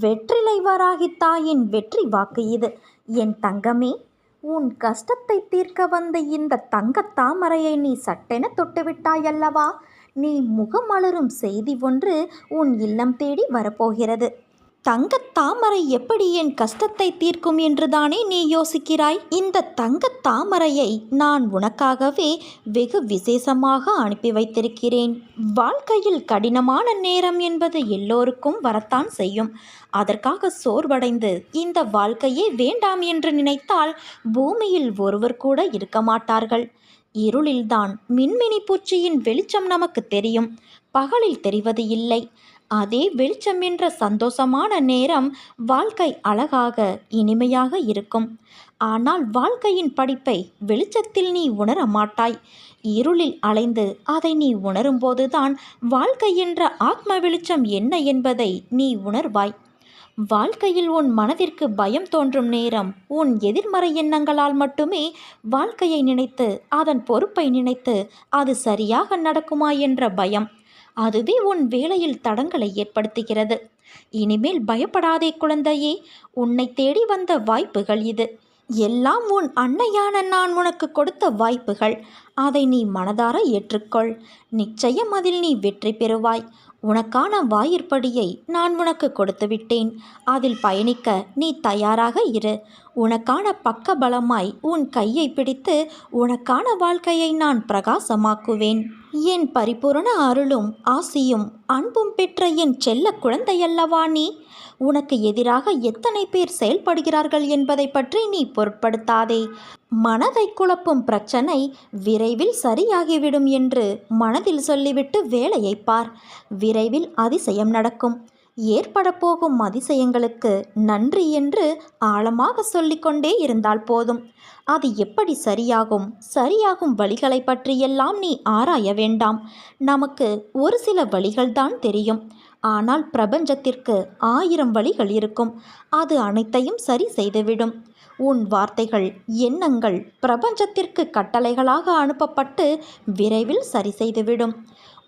வெற்றிலை வராகி தாயின் வெற்றி வாக்கு இது. என் தங்கமே உன் கஷ்டத்தை தீர்க்க வந்த இந்த தங்க தாமரையை நீ சட்டென தொட்டுவிட்டாயல்லவா? நீ முகமலரும் செய்தி ஒன்று உன் இல்லம் தேடி வரப்போகிறது. தங்கத் தாமரை எப்படி என் கஷ்டத்தை தீர்க்கும் என்றுதானே நீ யோசிக்கிறாய்? இந்த தங்கத் தாமரையை நான் உனக்காகவே வெகு விசேஷமாக அனுப்பி வைத்திருக்கிறேன். வாழ்க்கையில் கடினமான நேரம் என்பது எல்லோருக்கும் வரத்தான் செய்யும். அதற்காக சோர்வடைந்து இந்த வாழ்க்கையே வேண்டாம் என்று நினைத்தால் பூமியில் ஒருவர் கூட இருக்க மாட்டார்கள். இருளில்தான் மின்மினி பூச்சியின் வெளிச்சம் நமக்கு தெரியும். பகலில் தெரிவது இல்லை. அதே வெளிச்சம் என்ற சந்தோஷமான நேரம் வாழ்க்கை அழகாக இனிமையாக இருக்கும். ஆனால் வாழ்க்கையின் படிப்பை வெளிச்சத்தில் நீ உணர மாட்டாய். இருளில் அலைந்து அதை நீ உணரும்போதுதான் வாழ்க்கை என்ற ஆத்ம வெளிச்சம் என்ன என்பதை நீ உணர்வாய். வாழ்க்கையில் உன் மனதிற்கு பயம் தோன்றும் நேரம் உன் எதிர்மறை எண்ணங்களால் மட்டுமே வாழ்க்கையை நினைத்து அதன் பொறுப்பை நினைத்து அது சரியாக நடக்குமா என்ற பயம். அதுவே உன் வேலையில் தடங்களை ஏற்படுத்துகிறது. இனிமேல் பயப்படாதே குழந்தையே உன்னை தேடி வந்த வாய்ப்புகள் இது. எல்லாம் உன் அன்னையான நான் உனக்கு கொடுத்த வாய்ப்புகள். அதை நீ மனதார ஏற்றுக்கொள். நிச்சயம் அதில் நீ வெற்றி பெறுவாய். உனக்கான வாயிற்படியை நான் உனக்கு கொடுத்து விட்டேன். அதில் பயணிக்க நீ தயாராக இரு. உனக்கான பக்க பலமாய் உன் கையை பிடித்து உனக்கான வாழ்க்கையை நான் பிரகாசமாக்குவேன். என் பரிபூரண அருளும் ஆசியும் அன்பும் பெற்ற என் செல்ல குழந்தையல்லவா நீ? உனக்கு எதிராக எத்தனை பேர் செயல்படுகிறார்கள் என்பதை பற்றி நீ பொருட்படுத்தாதே. மனதை குழப்பும் பிரச்சனை விரைவில் சரியாகிவிடும் என்று மனதில் சொல்லிவிட்டு வேலையை பார். விரைவில் அதிசயம் நடக்கும். ஏற்படப்போகும் அதிசயங்களுக்கு நன்றி என்று ஆழமாக சொல்லிக்கொண்டே இருந்தால் போதும். அது எப்படி சரியாகும்? சரியாகும் வழிகளை பற்றியெல்லாம் நீ ஆராய வேண்டாம். நமக்கு ஒரு சில வழிகள்தான் தெரியும். ஆனால் பிரபஞ்சத்திற்கு ஆயிரம் வழிகள் இருக்கும். அது அனைத்தையும் சரி செய்துவிடும். உன் வார்த்தைகள் எண்ணங்கள் பிரபஞ்சத்திற்கு கட்டளைகளாக அனுப்பப்பட்டு விரைவில் சரி செய்துவிடும்.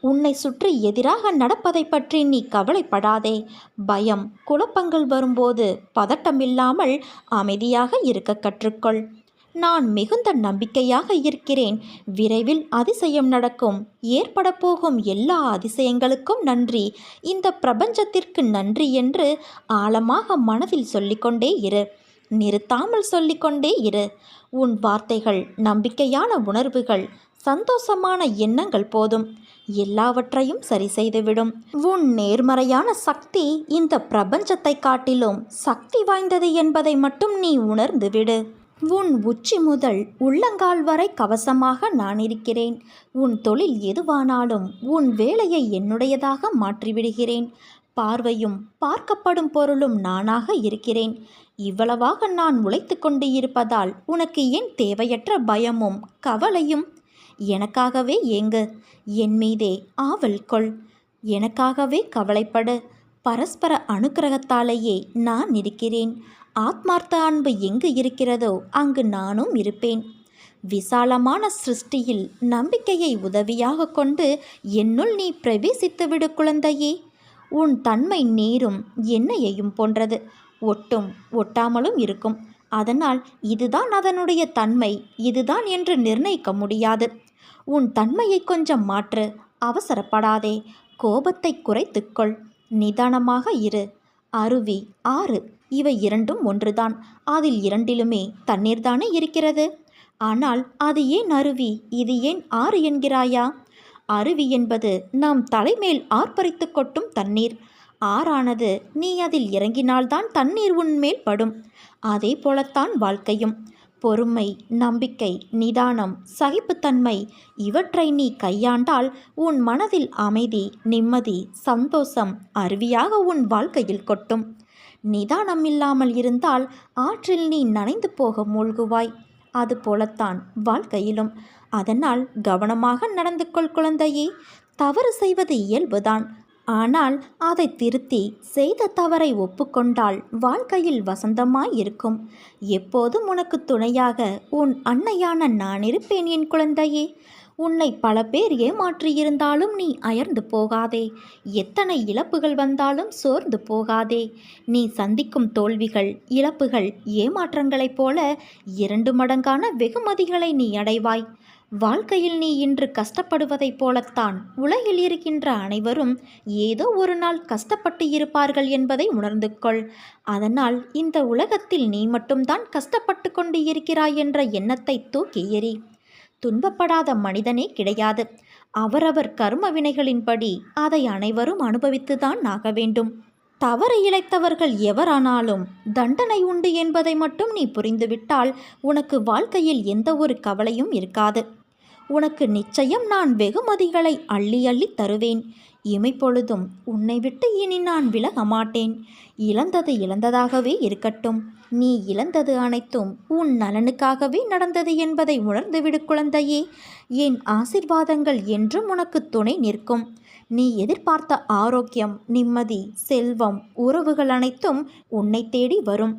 உன்னை சுற்றி எதிராக நடப்பதை பற்றி நீ கவலைப்படாதே. பயம் குழப்பங்கள் வரும்போது பதட்டமில்லாமல் அமைதியாக இருக்க கற்றுக்கொள். நான் மிகுந்த நம்பிக்கையாக இருக்கிறேன். விரைவில் அதிசயம் நடக்கும். ஏற்பட போகும் எல்லா அதிசயங்களுக்கும் நன்றி. இந்த பிரபஞ்சத்திற்கு நன்றி என்று ஆழமாக மனதில் சொல்லிக்கொண்டே இரு. நிறுத்தாமல் சொல்லிக்கொண்டே இரு. உன் வார்த்தைகள் நம்பிக்கையான உணர்வுகள் சந்தோஷமான எண்ணங்கள் போதும். எல்லாவற்றையும் சரி செய்துவிடும். உன் நேர்மறையான சக்தி இந்த பிரபஞ்சத்தை காட்டிலும் சக்தி வாய்ந்தது என்பதை மட்டும் நீ உணர்ந்து விடு உன் உச்சி முதல் உள்ளங்கால் வரை கவசமாக நான் இருக்கிறேன். உன் தொழில் எதுவானாலும் உன் வேலையை என்னுடையதாக மாற்றிவிடுகிறேன். பார்வையும் பார்க்கப்படும் பொருளும் நானாக இருக்கிறேன். இவ்வளவாக நான் உழைத்து கொண்டு இருப்பதால் உனக்கு ஏன் தேவையற்ற பயமும் கவலையும். எனக்காகவே ஏங்கு. என் மீதே ஆவல் கொள். எனக்காகவே கவலைப்படு. பரஸ்பர அனுக்கிரகத்தாலேயே நான் இருக்கிறேன். ஆத்மார்த்த அன்பு எங்கு இருக்கிறதோ அங்கு நானும் இருப்பேன். விசாலமான சிருஷ்டியில் நம்பிக்கையை உதவியாக கொண்டு என்னுள் நீ பிரவேசித்து விடு குழந்தையே. உன் தன்மை நீரும் எண்ணெயையும் போன்றது. ஒட்டும் ஒட்டாமலும் இருக்கும். அதனால் இதுதான் அதனுடைய தன்மை இதுதான் என்று நிர்ணயிக்க முடியாது. உன் தன்மையை கொஞ்சம் மாற்று அவசரப்படாதே. கோபத்தை குறைத்துக்கொள். நிதானமாக இரு. அருவி ஆறு இவை இரண்டும் ஒன்றுதான். அதில் இரண்டிலுமே தண்ணீர் தானே இருக்கிறது? ஆனால் அது ஏன் அருவி இது ஏன் ஆறு என்கிறாயா? அருவி என்பது நாம் தலைமேல் ஆர்ப்பரித்து கொட்டும் தண்ணீர். ஆறானது நீ அதில் இறங்கினால்தான் தண்ணீர் உன்மேல் படும். அதே போலத்தான் வாழ்க்கையும். பொறுமை நம்பிக்கை நிதானம் சகிப்புத்தன்மை இவற்றை நீ கையாண்டால் உன் மனதில் அமைதி நிம்மதி சந்தோஷம் அருவியாக உன் வாழ்க்கையில் கொட்டும். நிதானம் இல்லாமல் இருந்தால் ஆற்றில் நீ நனைந்து போக மூழ்குவாய். அது போலத்தான் வாழ்க்கையிலும். அதனால் கவனமாக நடந்து கொள் குழந்தையே. தவறு செய்வது இயல்புதான். ஆனால் அதை திருத்தி செய்த தவறை ஒப்புக்கொண்டால் வாழ்க்கையில் வசந்தமாய் இருக்கும் எப்போதும் உனக்கு துணையாக உன் அன்னையான நான் இருப்பேன் என் குழந்தையே. உன்னை பல பேர் ஏமாற்றியிருந்தாலும் நீ அயர்ந்து போகாதே. எத்தனை இழப்புகள் வந்தாலும் சோர்ந்து போகாதே. நீ சந்திக்கும் தோல்விகள் இழப்புகள் ஏமாற்றங்களைப் போல இரண்டு மடங்கான வெகுமதிகளை நீ அடைவாய். வாழ்க்கையில் நீ இன்று கஷ்டப்படுவதைப் போலத்தான் உலகில் இருக்கின்ற அனைவரும் ஏதோ ஒரு நாள் கஷ்டப்பட்டு இருப்பார்கள் என்பதை உணர்ந்து கொள். அதனால் இந்த உலகத்தில் நீ மட்டும்தான் கஷ்டப்பட்டு கொண்டு இருக்கிறாய் என்ற எண்ணத்தை தூக்கி எறி. துன்பப்படாத மனிதனே கிடையாது. அவரவர் கர்ம வினைகளின்படி அதை அனைவரும் அனுபவித்துதான் ஆக வேண்டும். தவறு இழைத்தவர்கள் எவரானாலும் தண்டனை உண்டு என்பதை மட்டும் நீ புரிந்துவிட்டால் உனக்கு வாழ்க்கையில் எந்த ஒரு கவலையும் இருக்காது. உனக்கு நிச்சயம் நான் வெகுமதிகளை அள்ளி அள்ளி தருவேன். இமைப்பொழுதும் உன்னை விட்டு இனி நான் விலக மாட்டேன். இழந்தது இழந்ததாகவே இருக்கட்டும். நீ இழந்தது அனைத்தும் உன் நலனுக்காகவே நடந்தது என்பதை உணர்ந்துவிடு குழந்தையே. என் ஆசிர்வாதங்கள் என்றும் உனக்கு துணை நிற்கும். நீ எதிர்பார்த்த ஆரோக்கியம் நிம்மதி செல்வம் உறவுகள் அனைத்தும் உன்னை தேடி வரும்.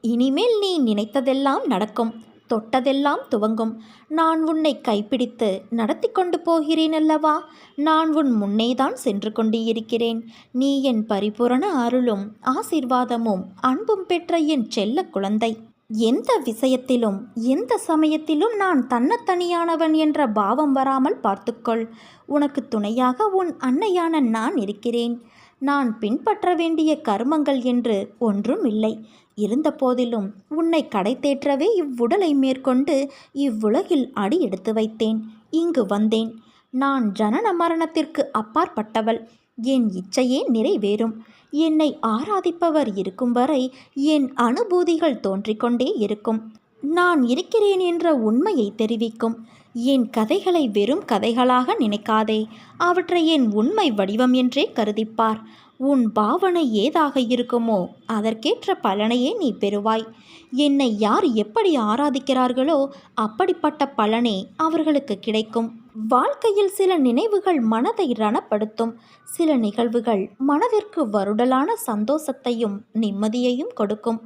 இனிமேல் நீ நினைத்ததெல்லாம் நடக்கும் தொட்டதெல்லாம் துவங்கும். நான் உன்னை கைப்பிடித்து நடத்தி கொண்டு போகிறேன் அல்லவா? நான் உன் முன்னேதான் சென்று கொண்டு இருக்கிறேன் நீ என் பரிபூரண அருளும் ஆசீர்வாதமும் அன்பும் பெற்ற என் செல்ல குழந்தை. எந்த விஷயத்திலும் எந்த சமயத்திலும் நான் தன்னத்தனியானவன் என்ற பாவம் வராமல் பார்த்துக்கொள். உனக்கு துணையாக உன் அன்னையான நான் இருக்கிறேன். நான் பின்பற்ற வேண்டிய கர்மங்கள் என்று ஒன்றும் இல்லை. இருந்த போதிலும் உன்னை கடை தேற்றவே இவ்வுடலை மேற்கொண்டு இவ்வுலகில் அடி எடுத்து வைத்தேன். இங்கு வந்தேன். நான் ஜனன மரணத்திற்கு அப்பாற்பட்டவள். என் இச்சையே நிறைவேறும். என்னை ஆராதிப்பவர் இருக்கும் வரை என் அனுபூதிகள் தோன்றிக்கொண்டே இருக்கும். நான் இருக்கிறேன் என்ற உண்மையை தெரிவிக்கும். என் கதைகளை வெறும் கதைகளாக நினைக்காதே. அவற்றை என் உண்மை வடிவம் என்றே கருதிப்பார். உன் பாவனை ஏதாக இருக்குமோ அதற்கேற்ற பலனையே நீ பெறுவாய். என்னை யார் எப்படி ஆராதிக்கிறார்களோ அப்படிப்பட்ட பலனே அவர்களுக்கு கிடைக்கும். வாழ்க்கையில் சில நினைவுகள் மனதை ரணப்படுத்தும். சில நிகழ்வுகள் மனதிற்கு வருடலான சந்தோஷத்தையும் நிம்மதியையும் கொடுக்கும்.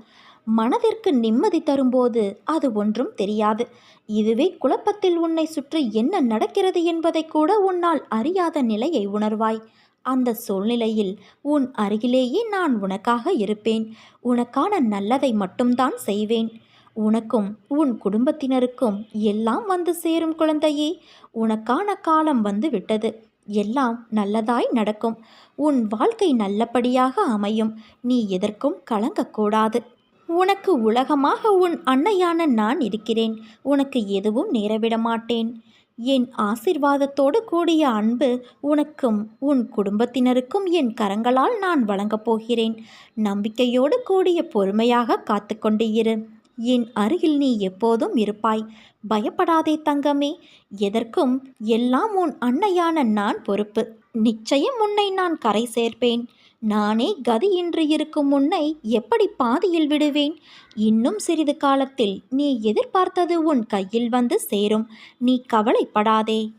மனதிற்கு நிம்மதி தரும்போது அது ஒன்றும் தெரியாது. இதுவே குழப்பத்தில் உன்னை சுற்றி என்ன நடக்கிறது என்பதை கூட உன்னால் அறியாத நிலையை உணர்வாய். அந்த சூழ்நிலையில் உன் அருகிலேயே நான் உனக்காக இருப்பேன். உனக்கான நல்லதை மட்டும்தான் செய்வேன். உனக்கும் உன் குடும்பத்தினருக்கும் எல்லாம் வந்து சேரும் குழந்தையே. உனக்கான காலம் வந்து விட்டது. எல்லாம் நல்லதாய் நடக்கும். உன் வாழ்க்கை நல்லபடியாக அமையும். நீ எதற்கும் கலங்கக்கூடாது. உனக்கு உலகமாக உன் அன்னையான நான் இருக்கிறேன். உனக்கு எதுவும் நேரவிட மாட்டேன் என் ஆசிர்வாதத்தோடு கூடிய அன்பு உனக்கும் உன் குடும்பத்தினருக்கும் என் கரங்களால் நான் வழங்கப் போகிறேன். நம்பிக்கையோடு கூடிய பொறுமையாக காத்து கொண்டு இரு. என் அருகில் நீ எப்போதும் இருப்பாய். பயப்படாதே தங்கமே. எதற்கும் எல்லாம் உன் அன்னையான நான் பொறுப்பு. நிச்சயம் உன்னை நான் கரை சேர்ப்பேன். நானே கதியின்றி இருக்கும் உன்னை எப்படி பாதியில் விடுவேன்? இன்னும் சிறிது காலத்தில் நீ எதிர்பார்த்தது உன் கையில் வந்து சேரும். நீ கவலைப்படாதே.